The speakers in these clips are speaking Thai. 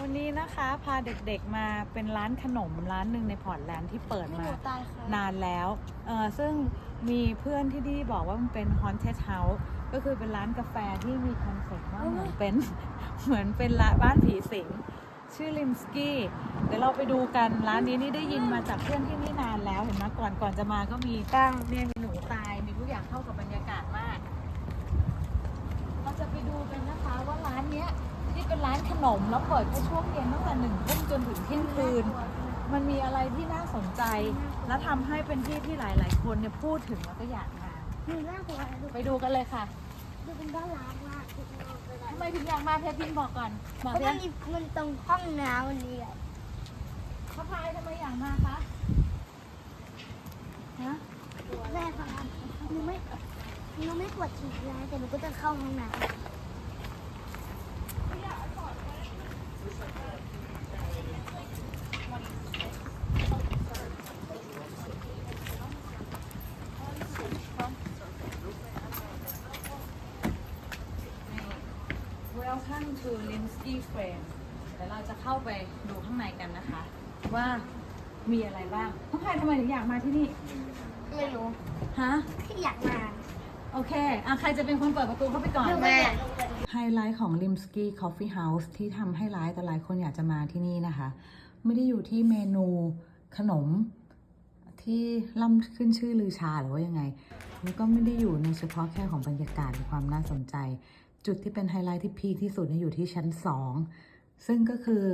วันนี้นะคะพาเด็กๆมาเป็นร้านขนมร้านหนึ่งในพอร์ตแลนด์ที่เปิดหมานูตายค่ะนานแล้วเออซึ่งมีเพื่อนที่นี่บอกว่ามันเป็น haunted house ก็คือเป็นร้านกาแฟที่มีคอนเซ็ปต์ว่าเหมือนเป็น เหมือนเป็นร้านบ้านผีสิงชื่อลิมสกี้เดี๋ยวเราไปดูกันร้านนี้นี่ได้ยินมาจากเพื่อนที่นี่นานแล้วเห็นไหมก่อนก่อนจะมาก็มีตั้งเนี่ยมีหนูตายมีทุกอย่างเข้ากับบรรยากาศมาก เราจะไปดูกันนะคะว่าร้านเนี้ยที่ เป็นร้านขนมแล้วเปิดแค่ช่วงเย็นตั้งแต่หนึ่งทุ่มจนถึงเที่ยงคืน มันมีอะไรที่น่าสนใจ และทำให้เป็นที่ที่หลาย ๆ คนเนี่ยพูดถึงแล้วก็อยากมาหนูน่ากลัวดูไปดูกันเลยค่ะดูเป็นบ้านล้างมากทำไมถึงอยากมาเพชรพินบอกก่อนเพบอกราะเพื่มัอนนมีมันตรงห้องน้ำมันดีอะพระพายทำไมอยากมาคะฮะ แม่ค่ะหนูไม่หนูไม่ปวดฉี่แล้วแต่หนูก็จะเข้าห้องน้ เวลคัมทูลิมสกี้เฟรมเดี๋ยวเราจะเข้าไปดูข้างในกันนะคะ ว่ามีอะไรบ้างพระพายทำไมถึงอยากมาที่นี่ำไม่รู้ฮะแค่อยากมา โอเคอะใครจะเป็นคนเปิดประตูเข้าไปก่อนแม่ ไฮไลท์ของ Limsky Coffee House ที่ทำให้ร้ายแต่หลายคนอยากจะมาที่นี่นะคะ ไม่ได้อยู่ที่เมนูขนมที่ล่ำขึ้นชื่อลือชาหรือว่ายังไงแล้วก็ไม่ได้อยู่ในเฉพาะแค่ของบรรยากาศหรือความน่าสนใจ จุดที่เป็นไฮไลท์ที่พีคที่สุดเนี่ยอยู่ที่ชั้น 2 ซึ่งก็คือ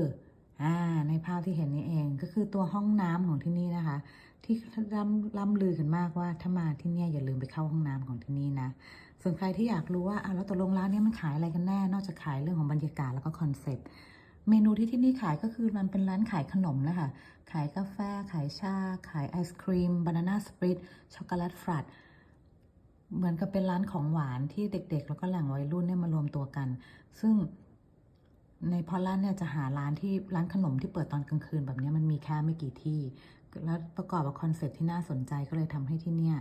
อ่าในภาพที่เห็นนี้เองก็คือตัวห้องน้ำของที่นี่นะคะ ที่ล่ำล่ำลือกันมากว่าถ้ามาที่นี่อย่าลืมไปเข้าห้องน้ำของที่นี่นะส่วนใครที่อยากรู้ว่าอะแล้วตกลงร้านนี้มันขายอะไรกันแน่ นอกจากขายเรื่องของบรรยากาศแล้วก็คอนเซ็ปต์เมนูที่ที่นี่ขายก็คือมันเป็นร้านขายขนมนะคะขายกาแฟ ขายชา ขายไอศครีมบานาน่าสปริตช็อกโกแลตฟรัต เหมือนกับเป็นร้านของหวานที่เด็ก ๆ แล้วก็แหล่งวัยรุ่นเนี่ยมารวมตัวกัน ซึ่งในพอลแลนด์เนี่ยจะหาร้านที่ร้านขนมที่เปิดตอนกลางคืนแบบนี้มันมีแค่ไม่กี่ที่ แล้วประกอบกับคอนเซ็ปที่น่าสนใจก็เลยทำให้ที่เนี่ย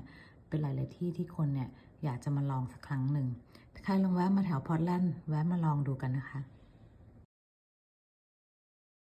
เป็นหลาย ๆ ที่ที่คนเนี่ยอยากจะมาลองสักครั้งหนึ่งใครลองแวะมาแถวพอร์ตแลนด์แวะมาลองดูกันนะคะ